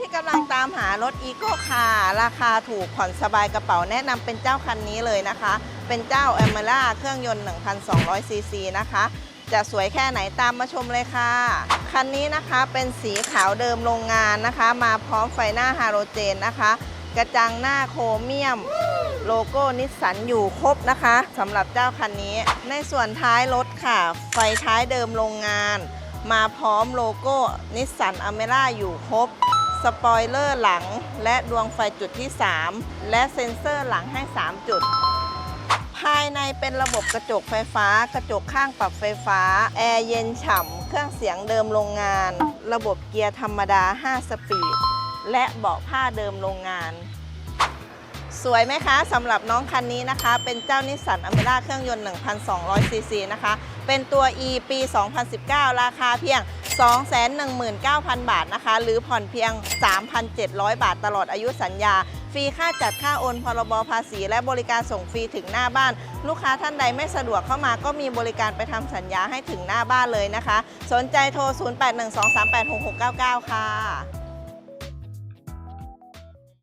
ที่กำลังตามหารถอีโ c คาราคาถูกผ่อนสบายกระเป๋าแนะนำเป็นเจ้าคันนี้เลยนะคะ เป็นเจ้า a m a r a เครื่องยนต์ 1,200 ซีซีนะคะ จะสวยแค่ไหนตามมาชมเลยค่ะ คันนี้นะคะเป็นสีขาวเดิมโรงงานนะคะ มาพร้อมไฟหน้าฮาโลเจนนะคะ กระจังหน้าโครเมียม โลโก้นิสสันอยู่ครบนะคะสำหรับเจ้าคันนี้ ในส่วนท้ายรถค่ะ ไฟท้ายเดิมโรงงานมาพร้อมโลโก้นิสสันอเมร่าอยู่ครบ สปอยเลอร์หลัง และดวงไฟจุดที่ 3 และเซ็นเซอร์หลังให้ 3 จุด ภายในเป็นระบบกระจกไฟฟ้า กระจกข้างปรับไฟฟ้า แอร์เย็นฉ่ำ เครื่องเสียงเดิมโรงงาน ระบบเกียร์ธรรมดา 5 สปีด และเบาะผ้าเดิมโรงงานสวยไหมคะสำหรับน้องคันนี้นะคะ เป็นเจ้านิสสันอเมร่าเครื่องยนต์ 1,200ซีซีนะคะ เป็นตัว E ปี 2019 ราคาเพียง 219,000 บาทนะคะ หรือผ่อนเพียง 3,700 บาทตลอดอายุสัญญา ฟรีค่าจัดค่าโอนพรบภาษี และบริการส่งฟรีถึงหน้าบ้าน ลูกค้าท่านใดไม่สะดวกเข้ามาก็มีบริการไปทำสัญญาให้ถึงหน้าบ้านเลยนะคะ สนใจโทร 0812386699 ค่ะ